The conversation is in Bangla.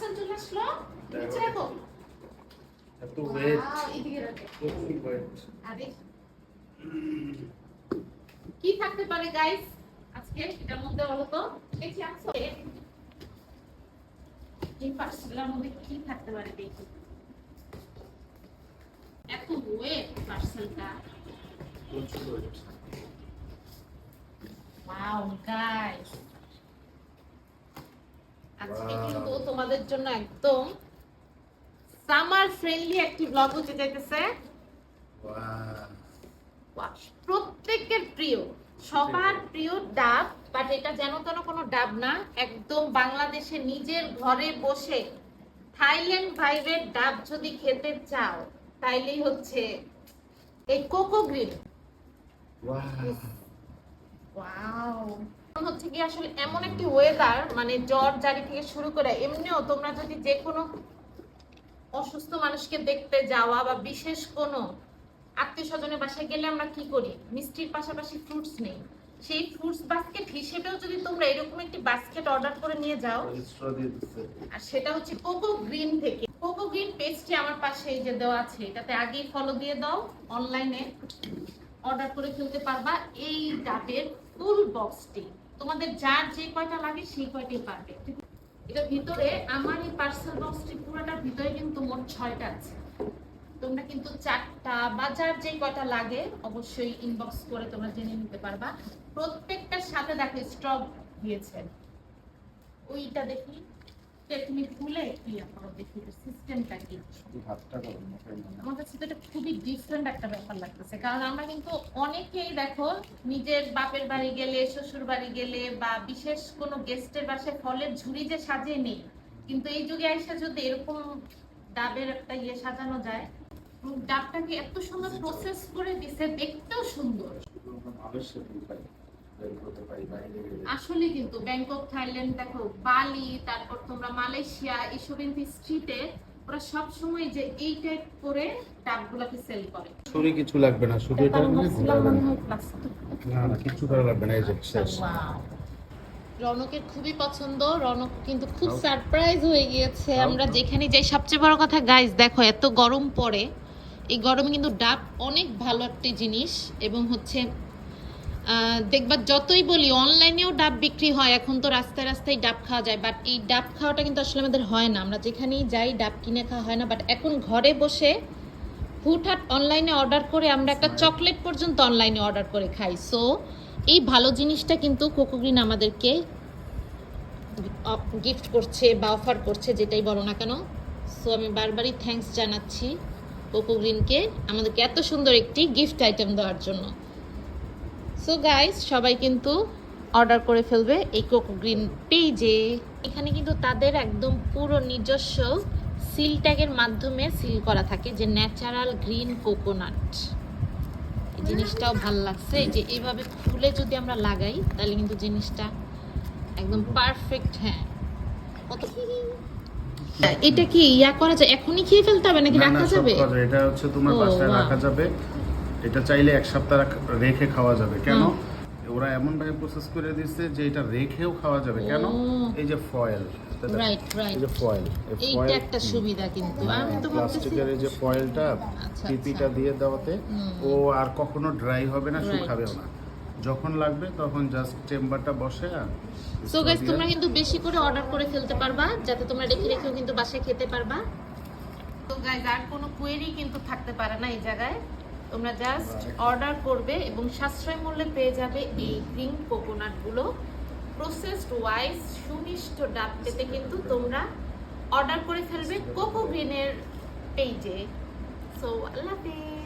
পার্সেল চলে আসলো নিচে রাখো। এত ওয়েট Wow, এদিকে রাখো। প্রচুর ওয়েট আরে। কি থাকতে পারে গাইস আজকে এটার মধ্যে বলো তো? দেখি আনছো? এই পার্সেলের মধ্যে কি থাকতে পারে দেখি। এত ওয়েট পার্সেলটা প্রচুর ওয়েট ওয়াও গাইস আজকে Wow. কিন্তু তোমাদের জন্য একদম সামার ফ্রেন্ডলি একটি ব্লগ হতে যাইতেছে। প্রত্যেকের প্রিয় সবার প্রিয় ডাব বাট এটা যেন তেন কোনো ডাব না একদম বাংলাদেশে নিজের ঘরে বসে থাইল্যান্ড ভাইবের ডাব যদি খেতে চাও তাইলেই হচ্ছে এই কোকো গ্রিন ওয়াও আসলে এমন একটি ওয়েদার মানে জ্বর জারি থেকে শুরু করে এমনিও তোমরা যদি যে কোনো অসুস্থ মানুষকে দেখতে যাওয়া বা বিশেষ কোনো আত্মীয় স্বজনের বাসায় গেলে আমরা কি করি? মিষ্টির পাশাপাশি ফ্রুটস নেই। সেই ফ্রুটস বাস্কেট হিসেবেও যদি তোমরা এরকম একটি বাস্কেট অর্ডার করে নিয়ে যাও আর সেটা হচ্ছে কোকো গ্রিন থেকে। কোকো গ্রিন পেজটি আমার পাশে এই যে দেওয়া আছে এটাতে আগেই ফলো দিয়ে দাও অনলাইনে অর্ডার করে ফেলতে পারবা। এই ডাবের ফুল বক্সটি তোমাদের যার যে কয়টা লাগে সেই কয়টাই পারবে। এটা ভিতরে আমার এই পার্সেল বক্সটি পুরোটার ভিতরে কিন্তু মোট ছয়টা আছে। তোমরা কিন্তু চারটা বা যার যে কয়টা লাগে অবশ্যই ইনবক্স করে তোমরা জেনে নিতে পারবা। প্রত্যেকটার সাথে দেখো স্টক দিয়েছে। ওইটা দেখি। তুমি খুলে কি করো দেখি সিস্টেমটা কি? হাতটা করো আমার কাছে তো এটা খুবই ডিফারেন্ট একটা ব্যাপার লাগতেছে কারণ আমরা কিন্তু অনেকেই দেখো নিজের বাপের বাড়ি গেলে শ্বশুর বাড়ি গেলে বা বিশেষ কোনো গেস্টের বাসায় ফলের ঝুড়ি যে সাজিয়ে নেই কিন্তু এই যুগে এসে যদি এরকম ডাবের একটা ইয়ে সাজানো যায় ডাবটাকে এত সুন্দর প্রসেস করে দিছে দেখতেও সুন্দর। আসলে কিন্তু ব্যাংকক থাইল্যান্ড দেখো বালি তারপর তোমরা মালয়েশিয়া এইসব কিন্তু স্ট্রিটে ওরা সব সময় যে এই টাইপ করে ডাবগুলোকে সেল করে। ছুরি কিছু লাগবে না শুধু এটা। মনে হয় না না কিছু করা লাগবে না এই যে শেষ। রনকের খুবই পছন্দ রনক কিন্তু খুব সারপ্রাইজ হয়ে গিয়েছে। আমরা যেখানে যাই সবচেয়ে বড় কথা গাইস দেখো এত গরম পড়ে। এই গরমে কিন্তু ডাব অনেক ভালো একটা জিনিস এবং হচ্ছে দেখবা যতই বলি অনলাইনেও ডাব বিক্রি হয় এখন তো রাস্তায় রাস্তায় ডাব খাওয়া যায় বাট এই ডাব খাওয়াটা কিন্তু আসলে আমাদের হয় না। আমরা যেখানেই যাই ডাব কিনে খাওয়া হয় না বাট এখন ঘরে বসে হুটহাট অনলাইনে অর্ডার করে আমরা একটা চকলেট পর্যন্ত অনলাইনে অর্ডার করে খাই। সো এই ভালো জিনিসটা কিন্তু কোকোগ্রিন আমাদেরকে গিফট করছে বা অফার করছে যেটাই বলো না কেন। সো আমি বারবারই থ্যাঙ্কস জানাচ্ছি কোকোগ্রিনকে আমাদেরকে এত সুন্দর একটি গিফট আইটেম দেওয়ার জন্য। সো গাইস সবাই কিন্তু অর্ডার করে ফেলবে এই কোকো গ্রিন পেজে এখানে কিন্তু তাদের একদম পুরো নিজস্ব সিল ট্যাগের মাধ্যমে সিল করা থাকে যে ন্যাচারাল গ্রিন কোকোনাট এই জিনিসটাও ভালো লাগছে। যে এইভাবে খুলে যদি আমরা লাগাই তাহলে কিন্তু জিনিসটা একদম পারফেক্ট হ্যাঁ। কত এটা কি ইয়া করা যায়? এখনই খেয়ে ফেলতে হবে নাকি রাখা যাবে? এটা হচ্ছে তোমার বাসায় রাখা যাবে। এটা চাইলে এক সপ্তাহ রেখে খাওয়া যাবে। কেন? ওরা এমন ভাবে প্রসেস করে দিচ্ছে যে এটা রেখেও খাওয়া যাবে। কেন? এই যে ফয়েল রাইট রাইট এই যে ফয়েল এইটা একটা সুবিধা কিন্তু। আমি তো প্লাস্টিকের এই যে ফয়েলটা আচ্ছা, পিপিটা আচ্ছা। দিয়ে দেওয়াতে ও আর কখনো ড্রাই হবে না. শুকাবেও না। যখন লাগবে তখন জাস্ট চেম্বারটা বসে আর সো গাইস তোমরা কিন্তু বেশি করে অর্ডার করে ফেলতে পারবা যাতে তোমরা রেখে রেখেও কিন্তু বাসায় খেতে পারবা। তো গাইস আর কোনো কোয়েরি কিন্তু থাকতে পারে না এই জায়গায়। তোমরা জাস্ট অর্ডার করবে এবং সাশ্রয় মূল্যে পেয়ে যাবে এই গ্রিন কোকোনাটগুলো প্রসেসড ওয়াইজ সুমিষ্ট ডাব পেতে কিন্তু তোমরা অর্ডার করে ফেলবে কোকো গ্রিনের পেজে সো আল্লাহ হাফেজ।